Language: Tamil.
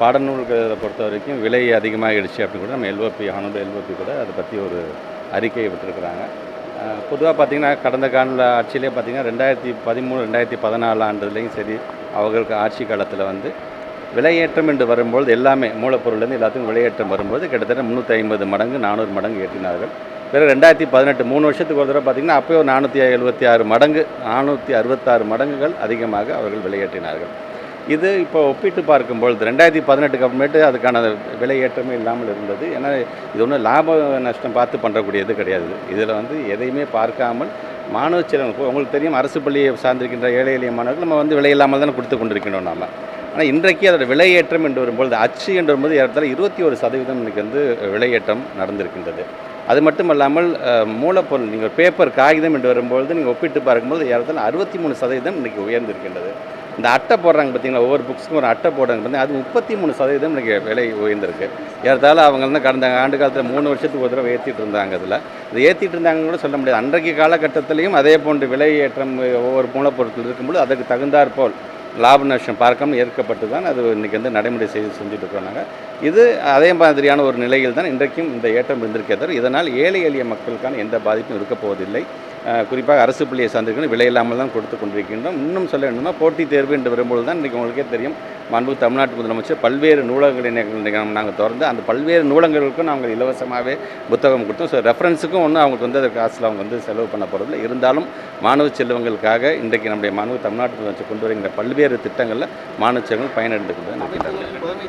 பாடநூல்களை பொறுத்த வரைக்கும் விலை அதிகமாகிடுச்சு அப்படின்னு கூட நம்ம எல்ஓபி ஆனந்த எல்ஓபி கூட அதை பற்றி ஒரு அறிக்கையை விட்டுருக்குறாங்க. பொதுவாக பார்த்திங்கன்னா கடந்த கால ஆட்சியிலே பார்த்தீங்கன்னா ரெண்டாயிரத்தி பதிமூணு ரெண்டாயிரத்தி பதினாலு ஆண்டுலேயும் சரி அவர்களுக்கு ஆட்சி காலத்தில் வந்து விலையேற்றம் என்று வரும்பொழுது எல்லாமே மூலப்பொருள்லேருந்து எல்லாத்துக்கும் விலையேற்றம் வரும்போது கிட்டத்தட்ட முந்நூற்றி ஐம்பது மடங்கு நானூறு மடங்கு ஏற்றினார்கள். பிறகு ரெண்டாயிரத்தி பதினெட்டு மூணு வருஷத்துக்கு ஒரு தடவை பார்த்தீங்கன்னா அப்போயே ஒரு நானூற்றி எழுபத்தி ஆறு மடங்கு நானூற்றி அறுபத்தாறு மடங்குகள் அதிகமாக அவர்கள் விலையேற்றினார்கள். இது இப்போ ஒப்பிட்டு பார்க்கும்பொழுது ரெண்டாயிரத்தி பதினெட்டுக்கு அப்புறமேட்டு அதுக்கான விலையேற்றமே இல்லாமல் இருந்தது. ஏன்னா இது ஒன்றும் லாப நஷ்டம் பார்த்து பண்ணுறக்கூடியது கிடையாது. இதில் வந்து எதையுமே பார்க்காமல் மாணவ செலவு உங்களுக்கு தெரியும் அரசு பள்ளியை சார்ந்திருக்கின்ற ஏழை எளிய மாணவர்கள் நம்ம வந்து விலை இல்லாமல் தானே கொடுத்து கொண்டிருக்கணும் நாம். ஆனால் இன்றைக்கு அதோட விலையேற்றம் என்று வரும்பொழுது அச்சு என்று வரும்போது ஏறத்தாழ இருபத்தி ஒரு சதவீதம் இன்றைக்கி வந்து விலையேற்றம் நடந்திருக்கின்றது. அது மட்டும் இல்லாமல் மூலப்பொருள் நீங்கள் பேப்பர் காகிதம் என்று வரும்பொழுது நீங்கள் ஒப்பிட்டு பார்க்கும்போது ஏறத்தாழ அறுபத்தி மூணு சதவீதம் இன்றைக்கி உயர்ந்திருக்கின்றது. இந்த அட்டை போடுறாங்க பார்த்தீங்களா ஒவ்வொரு புக்ஸுக்கும் ஒரு அட்டை போடுறாங்க பார்த்தீங்கன்னா அது முப்பத்தி மூணு சதவீதம் இன்றைக்கி விலை உயர்ந்திருக்கு. ஏறத்தாலும் அவங்க வந்து கடந்த ஆண்டு காலத்தில் மூணு வருஷத்துக்கு ஒரு தடவை ஏற்றிட்டு இருந்தாங்க அதில். இது ஏற்றிட்டு இருந்தாங்கன்னு கூட சொல்ல முடியாது. அன்றைக்கு காலகட்டத்திலையும் அதே போன்று விலை ஏற்றம் ஒவ்வொரு மூலப்பொருட்கள் இருக்கும்போது அதுக்கு தகுந்தாற்போல் லாப நஷ்டம் பார்க்காம ஏற்கப்பட்டு தான் அது இன்றைக்கி வந்து நடைமுறை செய்து செஞ்சுட்டு இருக்கிறாங்க. இது அதே மாதிரியான ஒரு நிலையில் தான் இன்றைக்கும் இந்த ஏற்றம் இருந்திருக்கே தவிர இதனால் ஏழை எளிய மக்களுக்கான எந்த பாதிப்பும் இருக்க போவதில்லை குறிப்பாக அரசு பள்ளியை சார்ந்திருக்கணும் விலை இல்லாமல் தான் கொடுத்து கொண்டிருக்கின்றோம். இன்னும் சொல்ல வேண்டுமா போட்டித் தேர்வு என்று வரும்போது தான் இன்றைக்கி உங்களுக்கே தெரியும் மாண்பு தமிழ்நாட்டு முதலமைச்சர் பல்வேறு நூலகங்களை நாங்கள் திறந்து அந்த பல்வேறு நூலகங்களுக்கும் நாங்கள் இலவசமாகவே புத்தகம் கொடுத்தோம். ஸோ ரெஃபரன்ஸுக்கும் ஒன்றும் அவங்களுக்கு வந்து அதுக்கு காசில் அவங்க வந்து செலவு பண்ண போகிறதில்ல இருந்தாலும் மாணவ செல்வங்களுக்காக இன்றைக்கு நம்முடைய மாணவ தமிழ்நாட்டு முதலமைச்சர் கொண்டு வருகின்ற பல்வேறு திட்டங்களில் மாணவ செல்வங்கள் பயனடைந்து கொண்டு